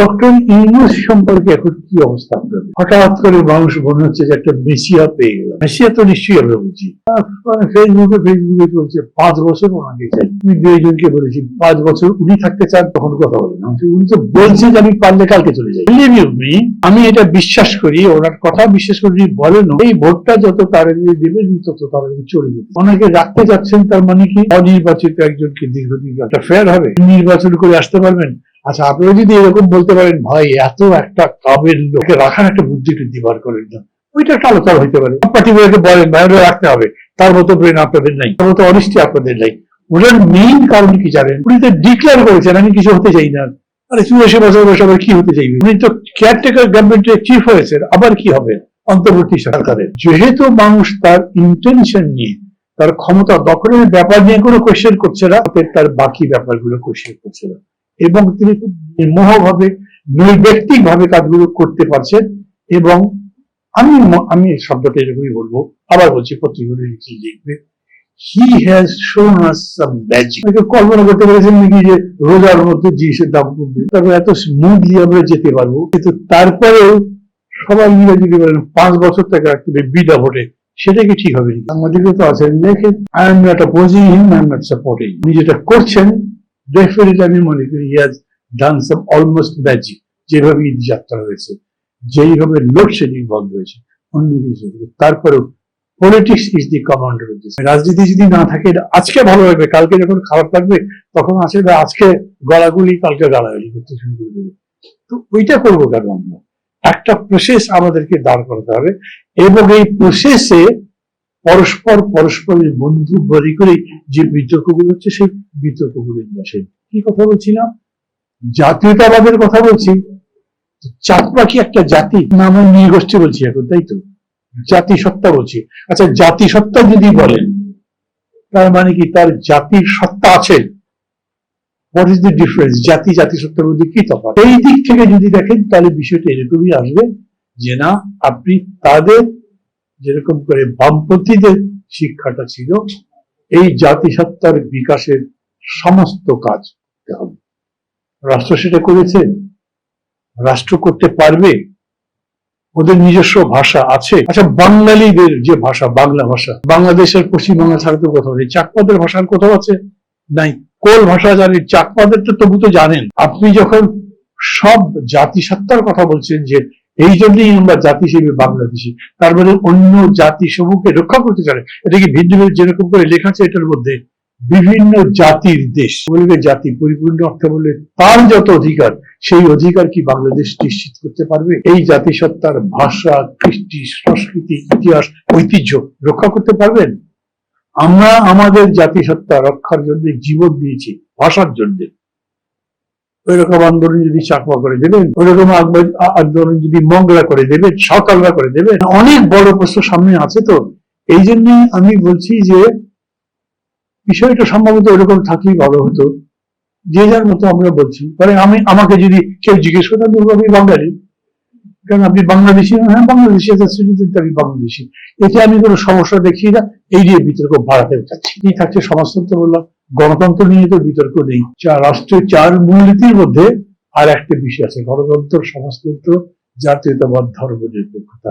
Doctor Yunus সম্পর্কে এখন কি অবস্থা আপনাদের? হঠাৎ করে মানুষ মনে হচ্ছে যে একটা মেসিয়া পেয়ে গেল মেসিয়া তো নিশ্চয়ই আমরা বুঝি। ফেসবুকে ফেসবুকে চলছে পাঁচ বছর ওনাকে চাই। আমি দু একজনকে বলেছি, পাঁচ বছর উনি থাকতে চান তখন কথা বলেন উনি তো বলছেন যে আমি পারলে কালকে চলে যাই। You আমি এটা বিশ্বাস করি, ওনার কথা বিশ্বাস করি, উনি বলেন এই ভোটটা যত তাড়াতাড়ি দেবেন তত তাড়াতাড়ি চলে যাবে। ওনাকে রাখতে যাচ্ছেন তার মানে কি? অনির্বাচিত একজনকে দীর্ঘদিন একটা ফেয়ার হবে। নির্বাচন করে আসতে পারবেন? আচ্ছা আপনারা যদি এরকম বলতে পারেন, ভাই, এত একটা কাবের লোকে রাখার একটা বুদ্ধি একটু দিবার করেন না। ওইটা একটা আলোচনা হইতে পারে। পার্টিগুলোকে বলেন, ভাই, ওটা রাখতে হবে। তার মতো ব্রেন আপনাদের নাই। তার মতো অনিষ্টি আপনাদের নাই। ওটার মেইন কারণ কি জানেন? উনি তো ডিক্লেয়ার করেছেন, আমি কিছু হতে চাই না। আরে, চুরাশি বছর বয়সে আবার কি হতে চাইবে? উনি তো কেয়ারটেকার গভর্নমেন্টের চিফ হয়েছেন, আবার কি হবে? অন্তর্বর্তী সরকারের। যেহেতু মানুষ তার ইন্টেনশন নিয়ে, তার ক্ষমতা দখলের ব্যাপার নিয়ে কোনো কোয়েশ্চেন করছে না তার বাকি ব্যাপারগুলো কোয়েশ্চেন করছে না। এবং তিনি খুব নির্মোহভাবে নৈব্যক্তিক ভাবে কাজগুলো করতে পারছেন এবং আমি আমি শব্দটা এরকমই বলব, আবার বলছি পত্রিকাগুলো লিখে লিখবে। হি হ্যাজ শোন কল্পনা করতে পেরেছেন নাকি যে রোজার মধ্যে জিনিসের দাম কমবে? তবে এত স্মুথলি আমরা যেতে পারব, কিন্তু তারপরেও সবাই মিলে যদি বলেন, পাঁচ বছর থেকে রাখতে বিডা ভোটে। সেটা কি ঠিক হবে আমাদেরকে তো আছেন, দেখেন I am not opposing him I am not supporting উনি যেটা করছেন ডেফিনেটলি আমি মনে করি ইয়াজ ডান সাম অলমোস্ট ম্যাজিক যেভাবে ঈদ যাত্রা হয়েছে, যেইভাবে লোডশেডিং বন্ধ হয়েছে, অন্য কিছু তারপরেও politics is the commander of this রাজনীতি যদি না থাকে আজকে ভালো লাগবে কালকে যখন খারাপ লাগবে, তখন না আজকে গলাগুলি কালকে গালাগালি করতে শুরু করে দেবে। তো ওইটা করব কেন আমরা? একটা প্রসেস আমাদেরকে দাঁড় করাতে হবে এবং এই প্রসেসে পরস্পর পরস্পরের বন্ধু বলি করে যে বিতর্কগুলো হচ্ছে, সেই বিতর্কগুলো নিয়ে আসেন কি কথা বলছিলাম? জাতীয়তাবাদের কথা বলছি। চাকমা কি একটা জাতি না আমার নৃগোষ্ঠী বলছি এখন, তাই তো? জাতিসত্তা বলছি। আচ্ছা জাতিসত্তা যদি বলেন, তার মানে কি তার জাতির সত্তা আছে? হোয়াট ইজ দ্য ডিফারেন্স জাতি, জাতিসত্তার মধ্যে কি তফাৎ? এই দিক থেকে যদি দেখেন, তাহলে বিষয়টা এরকমই আসবে যে না, আপনি তাদের যেরকম করে বামপন্থীদের শিক্ষাটা ছিল, এই জাতিসত্তার বিকাশের সমস্ত কাজ করতে হবে। রাষ্ট্র সেটা করেছে, রাষ্ট্র করতে পারবে, ওদের নিজস্ব ভাষা আছে। আচ্ছা বাঙালিদের যে ভাষা, বাংলা ভাষা, বাংলাদেশের পশ্চিমবাংলা ছাড়া তো কোথাও নেই, চাকমাদের ভাষার কোথাও আছে? নাই। কোল ভাষা জানি চাকমাদের তো তবু তো জানেন। আপনি যখন সব জাতিসত্তার কথা বলছেন যে এই জন্যই আমরা জাতি হিসেবে বাংলাদেশি। তার মানে অন্য জাতি সমূহকে রক্ষা করতে চায় এটা কি ভিন্ন ভিন্ন যেরকম করে লেখা আছে, এটার মধ্যে বিভিন্ন জাতির দেশ। বলবে জাতি পরিপূর্ণ অর্থে বললে তার যত অধিকার, সেই অধিকার কি বাংলাদেশ নিশ্চিত করতে পারবে? এই জাতিসত্তার ভাষা, কৃষ্টি, সংস্কৃতি, ইতিহাস, ঐতিহ্য রক্ষা করতে পারবেন? আমরা আমাদের জাতিসত্তা রক্ষার জন্য জীবন দিয়েছি, ভাষার জন্য। ওই রকম আন্দোলন যদি চাকমা করে দেবেন ওই রকম আন্দোলন যদি মঙ্গলা করে দেবেন সাঁওতালরা করে দেবেন, অনেক বড় প্রশ্ন সামনে আছে তো। এই জন্য আমি বলছি যে, বিষয়টা সম্ভবত ওইরকম থাকলেই ভালো হতো। যে যার মতো আমরা বলছি। মানে আমি, আমাকে যদি কেউ জিজ্ঞেস করে, আমি বলব, আমি বাঙালি। কারণ আপনি বাংলাদেশি হ্যাঁ বাংলাদেশি আছে সিটিজেন আমি বাংলাদেশি। এতে আমি কোনো সমস্যা দেখি না, এই নিয়ে বিতর্ক বাড়াতে চাচ্ছি। কি থাকছে সমাজতন্ত্র বললাম গণতন্ত্র নিয়ে তো বিতর্ক নেই। চার রাষ্ট্রের চার মূলনীতির মধ্যে আর একটা বিষয় আছে, গণতন্ত্র, সমাজতন্ত্র, জাতীয়তাবাদ ধর্ম নিরপেক্ষতা